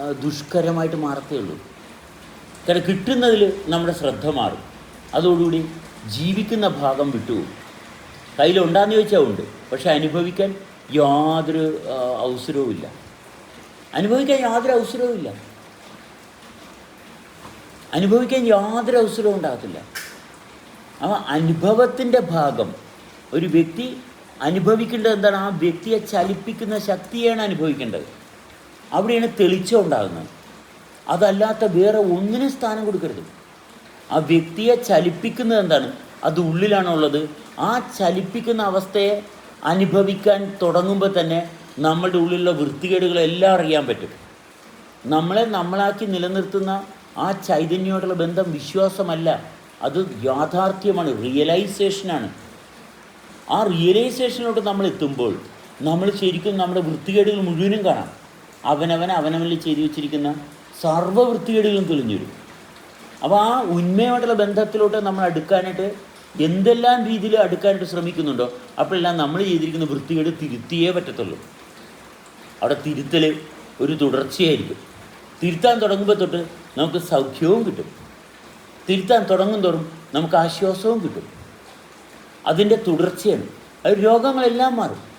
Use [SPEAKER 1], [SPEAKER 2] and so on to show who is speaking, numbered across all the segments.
[SPEAKER 1] ആ, ദുഷ്കരമായിട്ട് മാറത്തേ ഉള്ളൂ. കാരണം കിട്ടുന്നതിൽ നമ്മുടെ ശ്രദ്ധ മാറും. അതോടുകൂടി ജീവിക്കുന്ന ഭാഗം വിട്ടുപോകും. കയ്യിലുണ്ടാന്ന് ചോദിച്ചാൽ ഉണ്ട്. പക്ഷെ അനുഭവിക്കാൻ യാതൊരു അവസരവുമില്ല അനുഭവിക്കാൻ യാതൊരു അവസരവുമില്ല അനുഭവിക്കാൻ യാതൊരു അവസരവും ഉണ്ടാകത്തില്ല. അപ്പോൾ അനുഭവത്തിന്റെ ഭാഗം ഒരു വ്യക്തി അനുഭവിക്കേണ്ടത് എന്താണ്? ആ വ്യക്തിയെ ചലിപ്പിക്കുന്ന ശക്തിയാണ് അനുഭവിക്കേണ്ടത്. അവിടെയാണ് തെളിച്ചം ഉണ്ടാകുന്നത്. അതല്ലാത്ത വേറെ ഒന്നിനും സ്ഥാനം കൊടുക്കരുത്. ആ വ്യക്തിയെ ചലിപ്പിക്കുന്നത് എന്താണ്? അത് ഉള്ളിലാണുള്ളത്. ആ ചലിപ്പിക്കുന്ന അവസ്ഥയെ അനുഭവിക്കാൻ തുടങ്ങുമ്പോൾ തന്നെ നമ്മളുടെ ഉള്ളിലുള്ള വൃത്തികേടുകളെല്ലാം അറിയാൻ പറ്റും. നമ്മളെ നമ്മളാക്കി നിലനിർത്തുന്ന ആ ചൈതന്യമായിട്ടുള്ള ബന്ധം വിശ്വാസമല്ല. അത് യാഥാർത്ഥ്യമാണ് റിയലൈസേഷനാണ്. ആ റിയലൈസേഷനിലോട്ട് നമ്മൾ എത്തുമ്പോൾ നമ്മൾ ശരിക്കും നമ്മുടെ വൃത്തികേടുകൾ മുഴുവനും കാണാം. അവനവൻ അവനവനിൽ ചെയ്തു വെച്ചിരിക്കുന്ന സർവവൃത്തികേടുകളും തെളിഞ്ഞുവരും. തെളിഞ്ഞു വരും അപ്പോൾ ആ ഉന്മയമായിട്ടുള്ള ബന്ധത്തിലോട്ട് നമ്മൾ അടുക്കാനായിട്ട് എന്തെല്ലാം രീതിയിൽ അടുക്കാനായിട്ട് ശ്രമിക്കുന്നുണ്ടോ അപ്പോഴെല്ലാം നമ്മൾ ചെയ്തിരിക്കുന്ന വൃത്തികേട് തിരുത്തിയേ പറ്റത്തുള്ളൂ. അവിടെ തിരുത്തൽ ഒരു തുടർച്ചയായിരിക്കും. തിരുത്താൻ തുടങ്ങുമ്പോൾ തൊട്ട് നമുക്ക് സൗഖ്യവും കിട്ടും. തിരുത്താൻ തുടങ്ങും തോറും നമുക്ക് ആശ്വാസവും കിട്ടും. അതിന്റെ തുടർച്ചയാണ്. അത് രോഗങ്ങളെല്ലാം മാറും.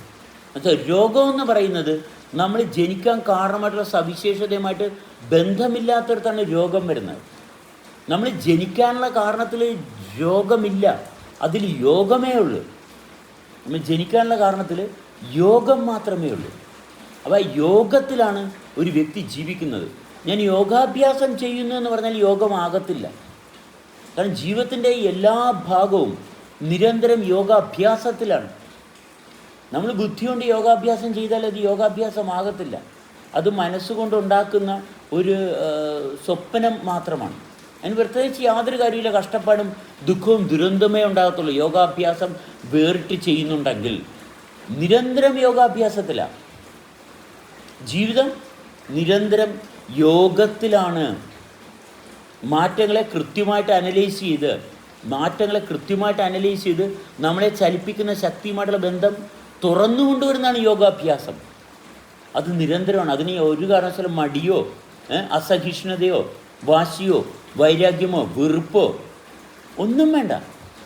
[SPEAKER 1] എന്നുവെച്ചാൽ രോഗം എന്ന് പറയുന്നത് നമ്മൾ ജനിക്കാൻ കാരണമായിട്ടുള്ള സവിശേഷതയുമായിട്ട് ബന്ധമില്ലാത്തടത്താണ് രോഗം വരുന്നത്. നമ്മൾ ജനിക്കാനുള്ള കാരണത്തിൽ രോഗമില്ല. അതിൽ യോഗമേ ഉള്ളൂ. നമ്മൾ ജനിക്കാനുള്ള കാരണത്തിൽ യോഗം മാത്രമേ ഉള്ളൂ. അപ്പോൾ യോഗത്തിലാണ് ഒരു വ്യക്തി ജീവിക്കുന്നത്. ഞാൻ യോഗാഭ്യാസം ചെയ്യുന്നു എന്ന് പറഞ്ഞാൽ യോഗമാകത്തില്ല കാരണം ജീവിതത്തിന്റെ എല്ലാ ഭാഗവും നിരന്തരം യോഗാഭ്യാസത്തിലാണ്. നമ്മൾ ബുദ്ധി കൊണ്ട് യോഗാഭ്യാസം ചെയ്താൽ അത് യോഗാഭ്യാസമാകത്തില്ല. അത് മനസ്സുകൊണ്ട് ഉണ്ടാക്കുന്ന ഒരു സ്വപ്നം മാത്രമാണ്. അതിന് പ്രത്യേകിച്ച് യാതൊരു കാര്യമില്ല കഷ്ടപ്പാടും ദുഃഖവും ദുരന്തമേ ഉണ്ടാകത്തുള്ളൂ. യോഗാഭ്യാസം വേറിട്ട് ചെയ്യുന്നുണ്ടെങ്കിൽ നിരന്തരം യോഗാഭ്യാസത്തിലാണ് ജീവിതം നിരന്തരം യോഗത്തിലാണ്. മാറ്റങ്ങളെ കൃത്യമായിട്ട് അനലൈസ് ചെയ്ത് മാറ്റങ്ങളെ കൃത്യമായിട്ട് അനലൈസ് ചെയ്ത് നമ്മളെ ചലിപ്പിക്കുന്ന ശക്തിയുമായിട്ടുള്ള ബന്ധം തുറന്നു കൊണ്ടുവരുന്നതാണ് യോഗാഭ്യാസം. അത് നിരന്തരമാണ്. അതിന് ഒരു കാരണവശാലും മടിയോ അസഹിഷ്ണുതയോ വാശിയോ വൈരാഗ്യമോ വെറുപ്പോ ഒന്നും വേണ്ട.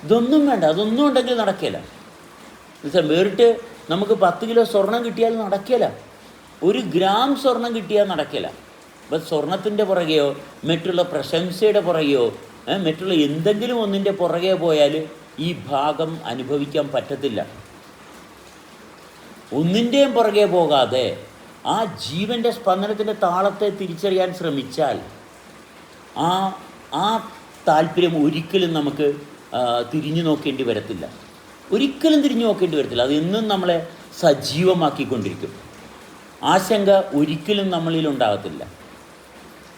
[SPEAKER 1] ഇതൊന്നും വേണ്ട. അതൊന്നും ഉണ്ടെങ്കിൽ നടക്കില്ല എന്നുവെച്ചാൽ വേറിട്ട് നമുക്ക് പത്ത് കിലോ സ്വർണം കിട്ടിയാൽ നടക്കില്ല ഒരു ഗ്രാം സ്വർണം കിട്ടിയാൽ നടക്കില്ല അപ്പം സ്വർണത്തിന്റെ പുറകെയോ മറ്റുള്ള പ്രശംസയുടെ പുറകെയോ മറ്റുള്ള എന്തെങ്കിലും ഒന്നിന്റെ പുറകെ പോയാൽ ഈ ഭാഗം അനുഭവിക്കാൻ പറ്റത്തില്ല. ഒന്നിന്റെയും പുറകെ പോകാതെ ആ ജീവന്റെ സ്പന്ദനത്തിന്റെ താളത്തെ തിരിച്ചറിയാൻ ശ്രമിച്ചാൽ ആ ആ താല്പര്യം ഒരിക്കലും നമുക്ക് തിരിഞ്ഞു നോക്കേണ്ടി വരത്തില്ല. ഒരിക്കലും തിരിഞ്ഞു നോക്കേണ്ടി വരത്തില്ല. അത് എന്നും നമ്മളെ സജീവമാക്കിക്കൊണ്ടിരിക്കും. ആശങ്ക ഒരിക്കലും നമ്മളിൽ ഉണ്ടാകത്തില്ല.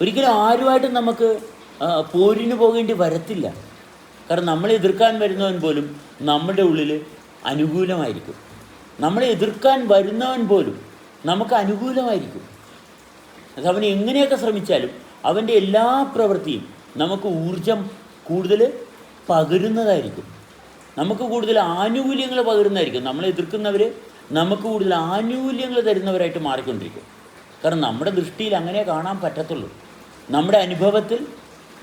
[SPEAKER 1] ഒരിക്കലും ആരുമായിട്ടും നമുക്ക് പോരിന് പോകേണ്ടി വരത്തില്ല. കാരണം നമ്മളെ എതിർക്കാൻ വരുന്നവൻ പോലും നമ്മുടെ ഉള്ളിൽ അനുകൂലമായിരിക്കും. നമ്മളെ എതിർക്കാൻ വരുന്നവൻ പോലും നമുക്ക് അനുകൂലമായിരിക്കും. അത് അവൻ എങ്ങനെയൊക്കെ ശ്രമിച്ചാലും അവന്റെ എല്ലാ പ്രവൃത്തിയും നമുക്ക് ഊർജം കൂടുതൽ പകരുന്നതായിരിക്കും. നമുക്ക് കൂടുതൽ ആനുകൂല്യങ്ങൾ പകരുന്നതായിരിക്കും. നമ്മളെ എതിർക്കുന്നവർ നമുക്ക് കൂടുതൽ ആനുകൂല്യങ്ങൾ തരുന്നവരായിട്ട് മാറിക്കൊണ്ടിരിക്കും. കാരണം നമ്മുടെ ദൃഷ്ടിയിൽ അങ്ങനെ കാണാൻ പറ്റത്തുള്ളൂ. നമ്മുടെ അനുഭവത്തിൽ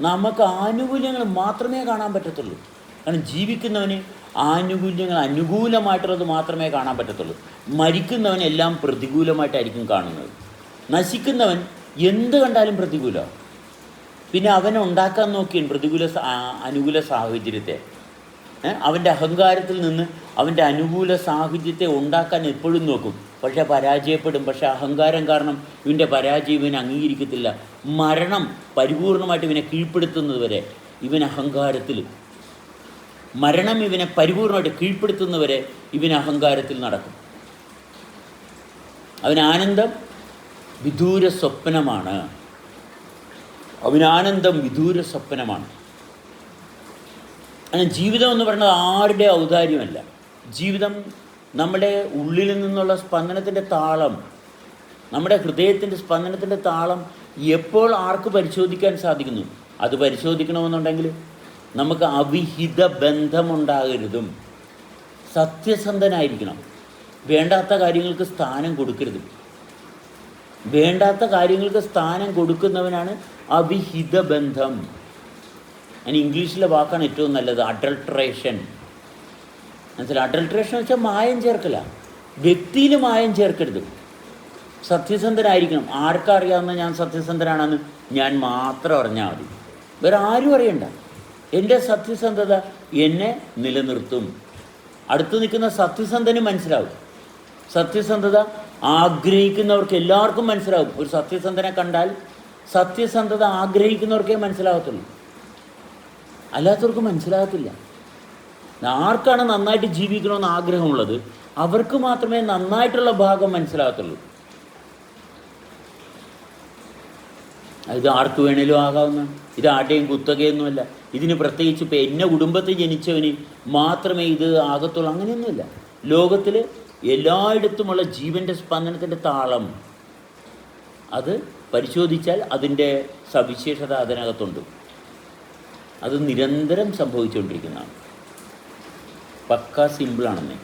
[SPEAKER 1] നമുക്ക് ആനുകൂല്യങ്ങൾ മാത്രമേ കാണാൻ പറ്റത്തുള്ളൂ. കാരണം ജീവിക്കുന്നവന് ആനുകൂല്യങ്ങൾ അനുകൂലമായിട്ടുള്ളത് മാത്രമേ കാണാൻ പറ്റത്തുള്ളൂ. മരിക്കുന്നവനെല്ലാം പ്രതികൂലമായിട്ടായിരിക്കും കാണുന്നത്. നശിക്കുന്നവൻ എന്ത് കണ്ടാലും പ്രതികൂലമാണ് പിന്നെ അവനെ ഉണ്ടാക്കാൻ നോക്കിയാണ് പ്രതികൂല അനുകൂല സാഹചര്യത്തെ? അവന്റെ അഹങ്കാരത്തിൽ നിന്ന് അവന്റെ അനുകൂല സാഹചര്യത്തെ ഉണ്ടാക്കാൻ എപ്പോഴും നോക്കും. പക്ഷേ പരാജയപ്പെടും. പക്ഷേ അഹങ്കാരം കാരണം ഇവന്റെ പരാജയം ഇവൻ അംഗീകരിക്കത്തില്ല. മരണം പരിപൂർണമായിട്ട് ഇവനെ കീഴ്പ്പെടുത്തുന്നത് വരെ ഇവൻ അഹങ്കാരത്തിൽ മരണം ഇവനെ പരിപൂർണമായിട്ട് കീഴ്പ്പെടുത്തുന്നവരെ ഇവൻ അഹങ്കാരത്തിൽ നടക്കും. അവൻ ആനന്ദം വിദൂര സ്വപ്നമാണ്. അവൻ ആനന്ദം വിദൂര സ്വപ്നമാണ്. അങ്ങനെ ജീവിതം എന്ന് പറയുന്നത് ആരുടെ ഔദാര്യമല്ല. ജീവിതം നമ്മുടെ ഉള്ളിൽ നിന്നുള്ള സ്പന്ദനത്തിന്റെ താളം നമ്മുടെ ഹൃദയത്തിന്റെ സ്പന്ദനത്തിന്റെ താളം എപ്പോൾ ആർക്ക് പരിശോധിക്കാൻ സാധിക്കുന്നു? അത് പരിശോധിക്കണമെന്നുണ്ടെങ്കിൽ നമുക്ക് അവിഹിത ബന്ധമുണ്ടാകരുതും. സത്യസന്ധനായിരിക്കണം. വേണ്ടാത്ത കാര്യങ്ങൾക്ക് സ്ഥാനം കൊടുക്കരുത്. വേണ്ടാത്ത കാര്യങ്ങൾക്ക് സ്ഥാനം കൊടുക്കുന്നവനാണ് അവിഹിത ബന്ധം. അതിന് ഇംഗ്ലീഷിലെ വാക്കാണ് ഏറ്റവും നല്ലത് അഡൾട്രേഷൻ മനസ്സിലായി അഡൾട്രേഷൻ വെച്ചാൽ മായം ചേർക്കല. വ്യക്തിയിൽ മായം ചേർക്കരുത്. സത്യസന്ധനായിരിക്കണം. ആർക്കറിയാവുന്ന ഞാൻ സത്യസന്ധനാണെന്ന് ഞാൻ മാത്രം അറിഞ്ഞാൽ മതി. വേറെ ആരും അറിയണ്ട. എന്റെ സത്യസന്ധത എന്നെ നിലനിർത്തും. അടുത്ത് നിൽക്കുന്ന സത്യസന്ധന് മനസ്സിലാവും. സത്യസന്ധത ആഗ്രഹിക്കുന്നവർക്ക് എല്ലാവർക്കും മനസ്സിലാവും. ഒരു സത്യസന്ധനെ കണ്ടാൽ സത്യസന്ധത ആഗ്രഹിക്കുന്നവർക്കേ മനസ്സിലാകത്തുള്ളൂ. അല്ലാത്തവർക്ക് മനസ്സിലാകത്തില്ല. ആർക്കാണ് നന്നായിട്ട് ജീവിക്കണമെന്ന് ആഗ്രഹമുള്ളത്? അവർക്ക് മാത്രമേ നന്നായിട്ടുള്ള ഭാഗം മനസ്സിലാകത്തുള്ളൂ. ഇത് ആർക്ക് വേണേലും ആകാവുന്ന ഇത് ആരുടെയും കുത്തകയൊന്നുമല്ല. ഇതിന് പ്രത്യേകിച്ച് ഇപ്പം എന്നെ കുടുംബത്തിൽ ജനിച്ചവന് മാത്രമേ ഇത് ആകത്തുള്ളൂ. അങ്ങനെയൊന്നുമില്ല. ലോകത്തിൽ എല്ലായിടത്തുമുള്ള ജീവന്റെ സ്പന്ദനത്തിന്റെ താളം അത് പരിശോധിച്ചാൽ അതിന്റെ സവിശേഷത അതിനകത്തുണ്ട്. അത് നിരന്തരം സംഭവിച്ചുകൊണ്ടിരിക്കുന്നതാണ്. പക്ക സിമ്പിളാണെന്നേ